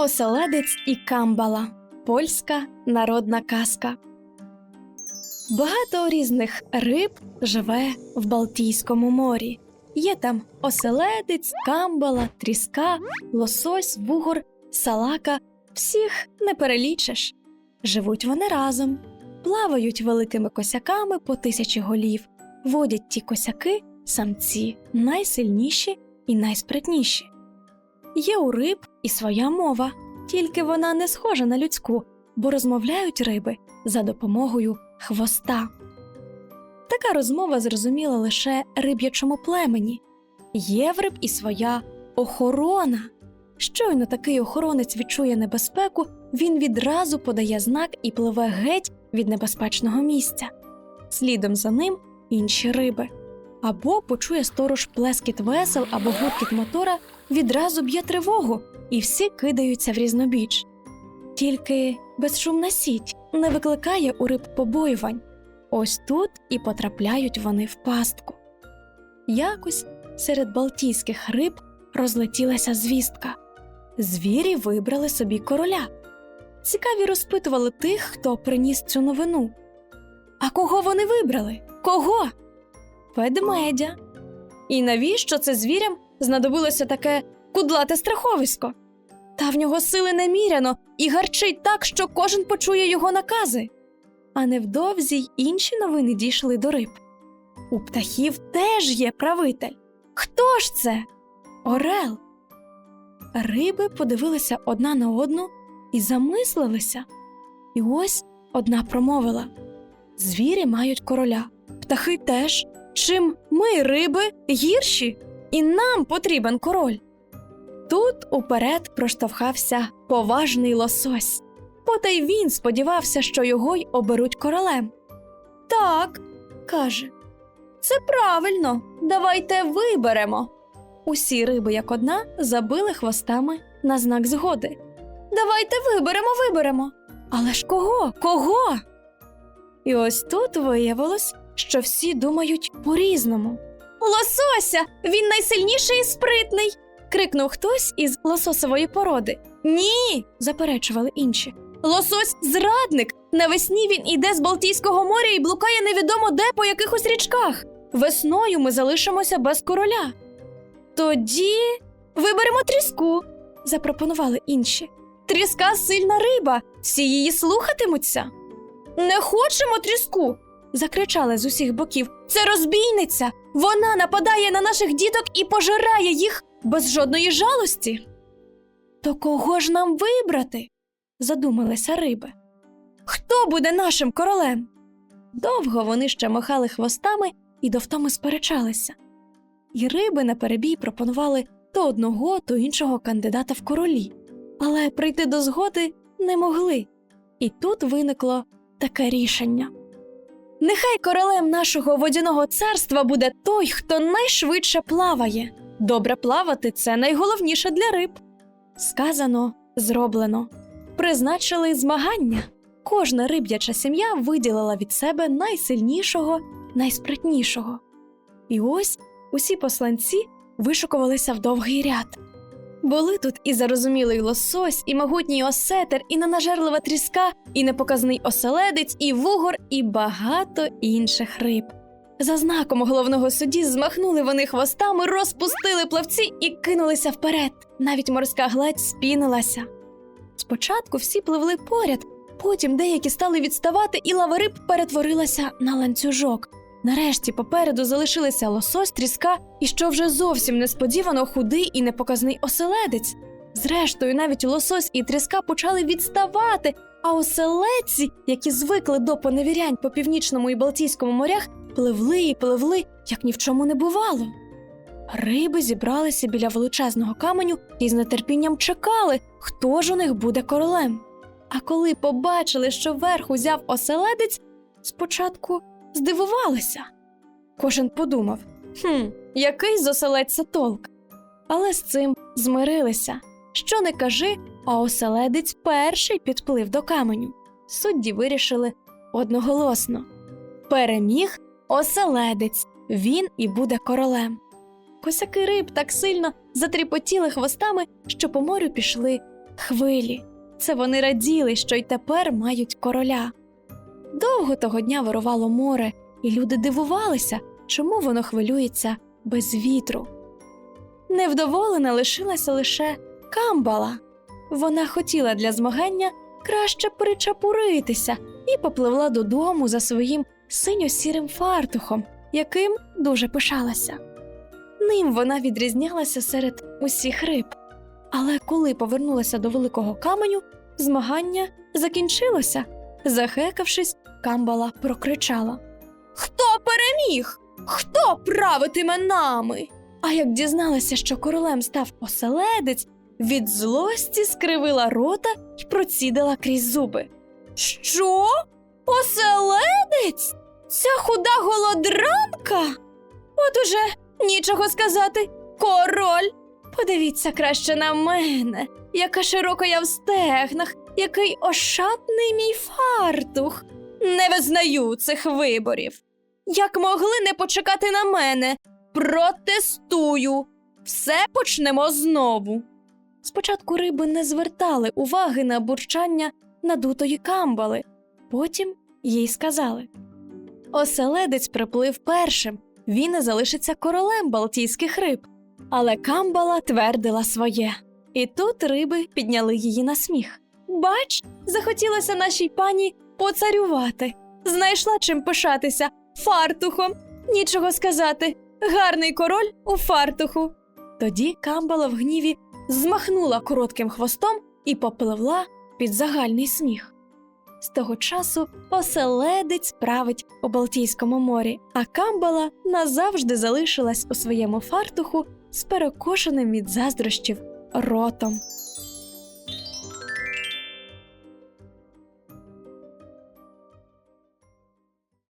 Оселедець і камбала польська народна казка. Багато різних риб живе в Балтійському морі. Є там оселедець, камбала, тріска, лосось, вугор, салака. Всіх не перелічиш. Живуть вони разом, плавають великими косяками по тисячі голів, водять ті косяки самці найсильніші і найспритніші. Є у риб і своя мова, тільки вона не схожа на людську, бо розмовляють риби за допомогою хвоста. Така розмова зрозуміла лише риб'ячому племені. Є в риб і своя охорона. Щойно такий охоронець відчує небезпеку, він відразу подає знак і пливе геть від небезпечного місця. Слідом за ним інші риби. Або почує сторож плескіт весел або гуркіт мотора, відразу б'є тривогу, і всі кидаються в різнобіч. Тільки безшумна сіть не викликає у риб побоювань. Ось тут і потрапляють вони в пастку. Якось серед балтійських риб розлетілася звістка. Звірі вибрали собі короля. Цікаві розпитували тих, хто приніс цю новину. А кого вони вибрали? Кого? Ведмедя. І навіщо це звірям знадобилося таке кудлате страховисько? Та в нього сили неміряно і гарчить так, що кожен почує його накази. А невдовзі й інші новини дійшли до риб. У птахів теж є правитель. Хто ж це? Орел. Риби подивилися одна на одну і замислилися. І ось одна промовила: Звірі мають короля, птахи теж. Чим ми, риби, гірші, і нам потрібен король. Тут уперед проштовхався поважний лосось, потай він сподівався, що його й оберуть королем. Так, каже, це правильно, давайте виберемо. Усі риби, як одна, забили хвостами на знак згоди. Давайте виберемо, виберемо. Але ж кого? Кого? І ось тут виявилось, що всі думають по-різному. Лосося! Він найсильніший і спритний. Крикнув хтось із лососової породи. Ні, заперечували інші. Лосось зрадник. Навесні він іде з Балтійського моря і блукає невідомо де по якихось річках. Весною ми залишимося без короля. Тоді виберемо тріску, запропонували інші. Тріска сильна риба, всі її слухатимуться. Не хочемо тріску. закричали з усіх боків. Це розбійниця. Вона нападає на наших діток і пожирає їх без жодної жалості. То кого ж нам вибрати? задумалися риби. Хто буде нашим королем? Довго вони ще махали хвостами і до втоми сперечалися. І риби на перебій пропонували то одного, то іншого кандидата в королі, але прийти до згоди не могли. І тут виникло таке рішення. Нехай королем нашого водяного царства буде той, хто найшвидше плаває. Добре плавати це найголовніше для риб. Сказано, зроблено. Призначили змагання. Кожна риб'яча сім'я виділила від себе найсильнішого, найспритнішого. І ось усі посланці вишукувалися в довгий ряд. Були тут і зарозумілий лосось, і могутній осетер, і ненажерлива тріска, і непоказний оселедець, і вугор, і багато інших риб. За знаком головного судді змахнули вони хвостами, розпустили плавці і кинулися вперед. Навіть морська гладь спінилася. Спочатку всі пливли поряд, потім деякі стали відставати, і лава риб перетворилася на ланцюжок. Нарешті попереду залишилися лосось, тріска і що вже зовсім несподівано худий і непоказний оселедець. Зрештою, навіть лосось і тріска почали відставати, а оселедці, які звикли до поневірянь по північному і Балтійському морях, пливли і пливли, як ні в чому не бувало. Риби зібралися біля величезного каменю і з нетерпінням чекали, хто ж у них буде королем. А коли побачили, що верх узяв оселедець, спочатку здивувалися. Кожен подумав: хм, який з оселедця толк. Але з цим змирилися. Що не кажи, а оселедець перший підплив до каменю. Судді вирішили одноголосно. Переміг оселедець, він і буде королем. Косяки риб так сильно затріпотіли хвостами, що по морю пішли хвилі. Це вони раділи, що й тепер мають короля. Довго того дня вирувало море, і люди дивувалися, чому воно хвилюється без вітру. Невдоволена лишилася лише камбала. Вона хотіла для змагання краще причапуритися і попливла додому за своїм синьо-сірим фартухом, яким дуже пишалася. Ним вона відрізнялася серед усіх риб. Але коли повернулася до великого каменю, змагання закінчилося. Захекавшись, камбала прокричала: Хто переміг? Хто правитиме нами? А як дізналася, що королем став оселедець, від злості скривила рота і процідила крізь зуби. Що? Оселедець? Ця худа голодранка? От уже нічого сказати. Король. Подивіться краще на мене, яка широка я в стегнах, який ошатний мій фартух. Не визнаю цих виборів. Як могли не почекати на мене? Протестую. Все почнемо знову. Спочатку риби не звертали уваги на бурчання надутої камбали, потім їй сказали: Оселедець приплив першим, він і залишиться королем балтійських риб. Але камбала твердила своє. І тут риби підняли її на сміх. Бач, захотілося нашій пані поцарювати. Знайшла чим пишатися фартухом. Нічого сказати. Гарний король у фартуху. Тоді камбала в гніві змахнула коротким хвостом і попливла під загальний сміх. З того часу оселедець править у Балтійському морі, а камбала назавжди залишилась у своєму фартуху з перекошеним від заздрощів ротом.